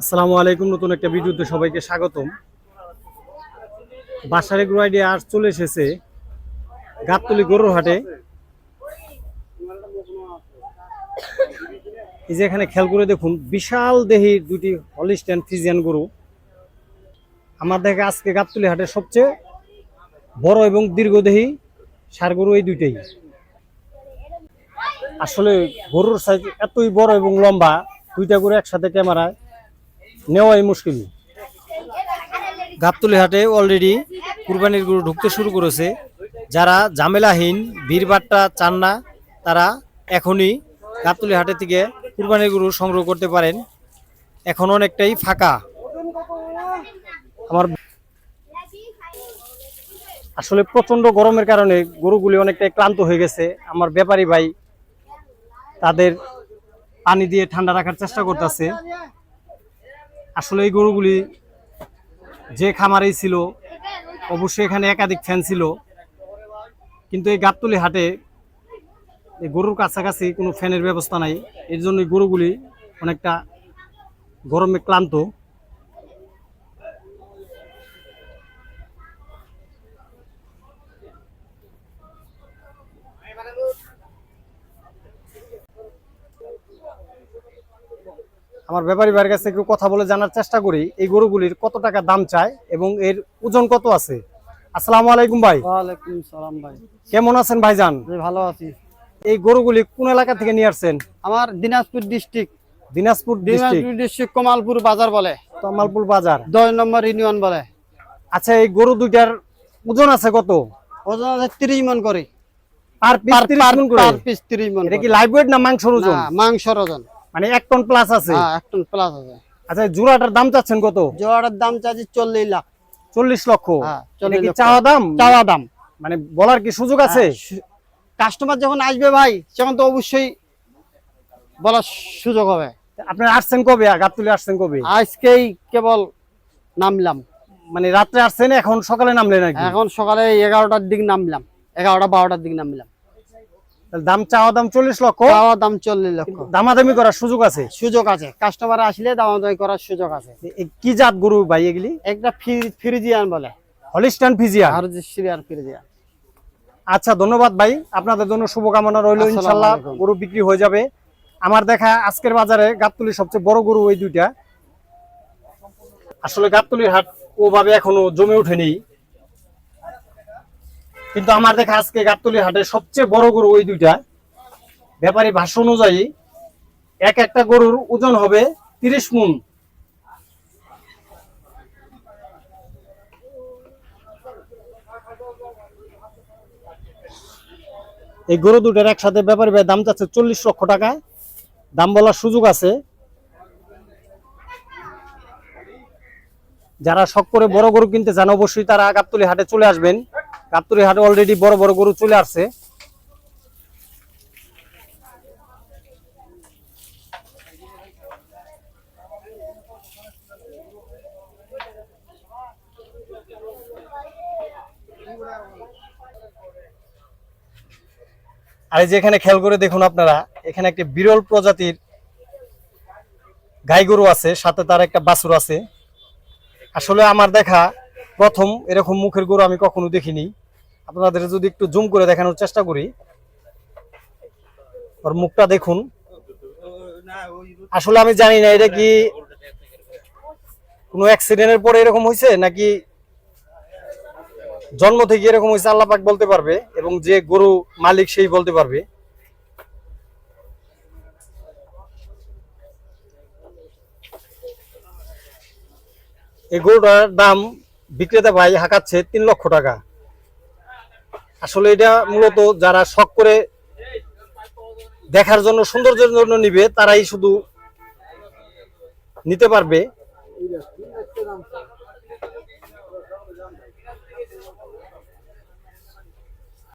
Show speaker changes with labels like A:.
A: আসসালামু আলাইকুম, নতুন একটা ভিডিওতে সবাইকে স্বাগতম। বাসারে গ্রুয়াইডে আর চলে এসেছে গাবতলি গরুর হাটে। এই যে এখানে খেয়াল করে দেখুন, বিশাল দেহির দুটি হলিস্ট্যান্ড ফিজিয়ান গরু। আমার দেখে আজকে গাবতলি হাটে সবচেয়ে বড় এবং দীর্ঘদেহী সার গরু এই দুইটাই। আসলে গরুর সাইজ এতই বড় এবং লম্বা, দুইটা গরু একসাথে ক্যামেরায় নেওয়াই মুশকিল। গাবতলি হাটে অলরেডি কুরবানির গরু ঢুকতে শুরু করেছে। যারা ঝামেলাহীন ভিড়ভাট্টা চান না, তারা এখনই গাবতলি হাটে থেকে কুরবানির গরু সংগ্রহ করতে পারেন। এখন অনেকটাই ফাঁকা। আমার আসলে প্রচণ্ড গরমের কারণে গরুগুলি অনেকটাই ক্লান্ত হয়ে গেছে। আমার ব্যাপারী ভাই তাদের পানি দিয়ে ঠান্ডা রাখার চেষ্টা করতেছে। আসলে এই গরুগুলি যে খামারেই ছিল, অবশ্যই এখানে একাধিক ফ্যান ছিল। কিন্তু এই গাবতলি হাটে এই গরুর কাছাকাছি কোনো ফ্যানের ব্যবস্থা নাই। এর জন্য গরুগুলি অনেকটা গরমে ক্লান্ত। আমার ব্যাপারী ভাইয়ের কাছে একটু কথা বলে জানার চেষ্টা করি এই গরুগুলির কত টাকা দাম চায় এবং এর ওজন কত আছে? আসসালামু আলাইকুম ভাই।
B: ওয়ালাইকুম সালাম ভাই।
A: কেমন আছেন ভাইজান?
B: ভালো আছি।
A: এই গরুগুলি কোন এলাকা থেকে নিয়ে আসছেন?
B: আমার Dinajpur district.
A: Dinajpur district.
B: Dinajpur district Kamalpur বাজার বলে।
A: তমালপুর বাজার।
B: দশ নম্বর ইউনিয়ন বলে।
A: আচ্ছা এই গরু দুইটার ওজন আছে কত?
B: ওজন আছে তিরিশ মন করে।
A: পার পিস 30 মণ করে
B: পার পিস তিরিশ মন
A: এটা কি লাইভ ওয়েট না মাংসর ওজন?
B: না মাংসর ওজন।
A: মানে এক টন প্লাস আছে?
B: হ্যাঁ এক টন প্লাস আছে।
A: আচ্ছা জোড়াটার দাম চাচ্ছেন কত?
B: জোয়ারের দাম চাচ্ছি চল্লিশ লাখ।
A: চল্লিশ লক্ষ।
B: হ্যাঁ,
A: এটা
B: 40
A: কি চাওয়া দাম?
B: চাওয়া দাম।
A: মানে বলার কি সুযোগ আছে?
B: কাস্টমার যখন আসবে ভাই তখন তো অবশ্যই বলার সুযোগ হবে।
A: আপনার আসছেন কবে? গাবতুলি আসছেন কবে?
B: আজকেই কেবল নামলাম।
A: মানে রাত্রে আসছেন এখন সকালে নামলেন নাকি?
B: এখন সকালে এগারোটার দিক নামলাম। এগারোটা বারোটার দিক নামলাম।
A: দাম চাওয়া দাম চল্লিশ লক্ষ।
B: চাওয়া দাম চল্লিশ লক্ষ।
A: দামাদামি করার সুযোগ আছে?
B: সুযোগ আছে। কাস্টমার আসলে দামাদামি করার সুযোগ আছে।
A: কি জাত গরু ভাই এগুলি?
B: একটা ফ্রিজিয়ান বলে।
A: হলিস্টান ফিজিয়া
B: আর যে
A: আচ্ছা ধন্যবাদ ভাই। আপনাদের জন্য শুভকামনা রইল ইনশাল্লাহ গরু বিক্রি হয়ে যাবে। আমার দেখা আজকের বাজারে গাবতলির সবচেয়ে বড় গরু ওই দুইটা। আসলে গাবতলির হাট ওভাবে এখনও জমে ওঠেনি। কিন্তু আমার দেখা আজকে গাবতলির হাটে সবচেয়ে বড় গরু ওই দুইটা। ব্যাপারী ভাষ্য অনুযায়ী এক একটা গরুর ওজন হবে তিরিশ মুন। এই গরু দুটার একসাথে ব্যাপারী ভাই দাম চাচ্ছে চল্লিশ লক্ষ টাকা। দাম বলার সুযোগ আছে। যারা শখ করে বড় গরু কিনতে চান, অবশ্যই তারা গাবতলি হাটে চলে আসবেন। গাবতলি হাটে অলরেডি বড় বড় গরু চলে আসছে। আর এই যে এখানে খেয়াল করে দেখুন আপনারা, এখানে একটি বিরল প্রজাতির গাই গরু আছে, সাথে তার একটা বাছুর আছে। আসলে আমার দেখা প্রথম এরকম মুখের গরু আমি কখনো দেখিনি। আপনাদের যদি একটু জুম করে দেখানোর চেষ্টা করি। ওর মুখটা দেখুন। আসলে আমি জানি না, এটা কি কোনো অ্যাক্সিডেন্টের পরে এরকম হয়েছে, নাকি জন্ম থেকে এরকম হয়েছে, আল্লাহ পাক বলতে পারবে, এবং যে গরু মালিক সেই বলতে পারবে। এই গরুটার দাম বিক্রেতা ভাই হাঁকাচ্ছে তিন লক্ষ টাকা। আসলে এটা মূলত যারা শখ করে দেখার জন্য, সৌন্দর্যের জন্য নিবে, তারাই শুধু নিতে পারবে।